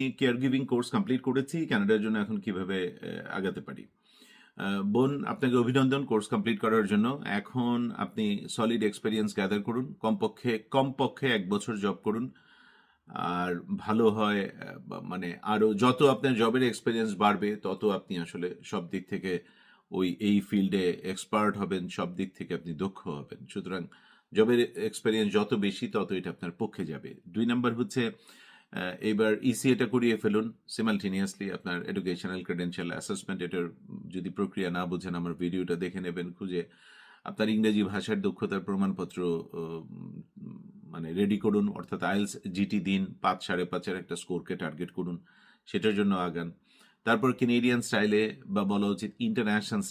Care giving course complete করেছি কানাডার জন্য এখন কীভাবে আগাতে পারি। বোন, আপনাকে অভিনন্দন কোর্স কমপ্লিট করার জন্য। এখন আপনি সলিড এক্সপিরিয়েন্স গ্যাদার করুন, কমপক্ষে কমপক্ষে এক বছর জব করুন। আর ভালো হয় মানে আরও যত আপনার জবের এক্সপিরিয়েন্স বাড়বে, তত আপনি আসলে সব দিক থেকে ওই, এই ফিল্ডে এক্সপার্ট হবেন, সব দিক থেকে আপনি দক্ষ হবেন। সুতরাং জবের এক্সপিরিয়েন্স যত বেশি তত এটা আপনার পক্ষে যাবে। দুই নাম্বার হচ্ছে এবার ইসি এটা করিয়ে ফেলুন। সিমালটেনিয়াসলি আপনার এডুকেশনাল ক্রেডেন্সিয়াল অ্যাসেসমেন্ট এটার যদি প্রক্রিয়া না বুঝেন, আমার ভিডিওটা দেখে নেবেন, খুঁজে আপনার ইংরেজি ভাষার দক্ষতার প্রমাণপত্র মানে রেডি করুন। অর্থাৎ আইএলস জিটি দিন, পাঁচ সাড়ে পাঁচের একটা স্কোরকে টার্গেট করুন। সেটার জন্য আগান। তারপর কেনেডিয়ান স্টাইলে বা বলা উচিত ইন্টারন্যাশনাল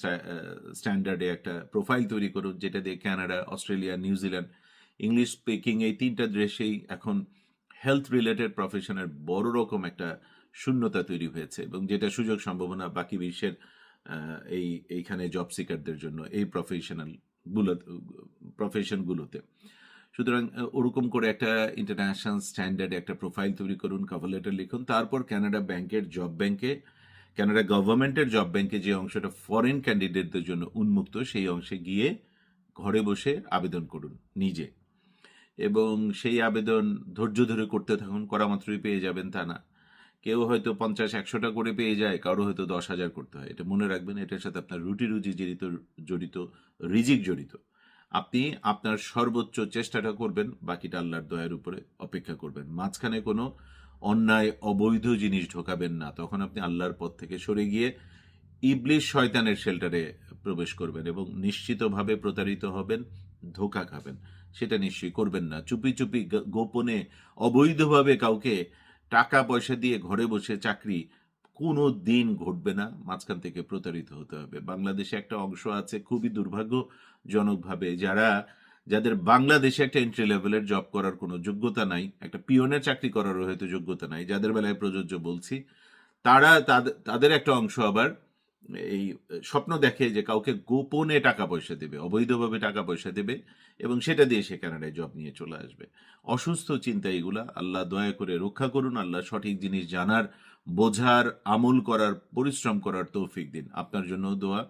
স্ট্যান্ডার্ডে একটা প্রোফাইল তৈরি করুন, যেটা দিয়ে Canada Australia New Zealand English speaking এই তিনটা দেশেই এখন হেলথ রিলেটেড প্রফেশনের বড় রকম একটা শূন্যতা তৈরি হয়েছে এবং যেটা সুযোগ সম্ভাবনা বাকি বিশ্বের এই, এইখানে জব সিকারদের জন্য এই প্রফেশনালগুলো প্রফেশনগুলোতে সুতরাং ওরকম করে একটা ইন্টারন্যাশনাল স্ট্যান্ডার্ড একটা প্রোফাইল তৈরি করুন কভার লেটার লিখুন, তারপর কানাডা ব্যাংকের জব ব্যাংকে ক্যানাডা গভর্নমেন্টের জব ব্যাংকে যে অংশটা ফরেন ক্যান্ডিডেটদের জন্য উন্মুক্ত, সেই অংশে গিয়ে ঘরে বসে আবেদন করুন নিজে। এবং সেই আবেদন ধৈর্য ধরে করতে থাকুন, করা মাত্রই পেয়ে যাবেন তা না। কেউ হয়তো পঞ্চাশ, একশোটা করে পেয়ে যায়, কারও হয়তো দশ হাজার করতে হয়। এটা মনে রাখবেন, এটার সাথে আপনার রুটি রুজি জড়িত জড়িত, রিজিক জড়িত। আপনি আপনার সর্বোচ্চ চেষ্টাটা করবেন, বাকিটা আল্লাহর দয়ার উপরে অপেক্ষা করবেন। মাঝখানে কোনো অন্যায়, অবৈধ জিনিস ঢোকাবেন না। তখন আপনি আল্লাহর পথ থেকে সরে গিয়ে ইবলিশ শয়তানের শেল্টারে প্রবেশ করবেন এবং নিশ্চিতভাবে প্রতারিত হবেন। ধোকা খাবেন। সেটা নিশ্চয়ই করবেন না। চুপি চুপি গোপনে, অবৈধভাবে কাউকে টাকা পয়সা দিয়ে ঘরে বসে চাকরি কোনো দিন ঘটবে না। মাঝখান থেকে প্রতারিত হতে হবে। বাংলাদেশে একটা অংশ আছে খুবই দুর্ভাগ্যজনকভাবে, যারা, যাদের বাংলাদেশে একটা এন্ট্রি লেভেলের জব করার কোনো যোগ্যতা নাই, একটা পিওনের চাকরি করারও হয়তো যোগ্যতা নাই, যাদের বেলায় প্রযোজ্য বলছি, তারা তাদের- তাদের একটা অংশ আবার এই স্বপ্ন দেখে যে কাউকে গোপনে টাকা পয়সা দেবে, অবৈধভাবে টাকা পয়সা দেবে এবং সেটা দিয়ে সে কানাডায় জব নিয়ে চলে আসবে। অসুস্থ চিন্তা এগুলা। আল্লাহ দয়া করে রক্ষা করুন। আল্লাহ সঠিক জিনিস জানার, বোঝার, আমল করার, পরিশ্রম করার তৌফিক দিন। আপনার জন্য দোয়া।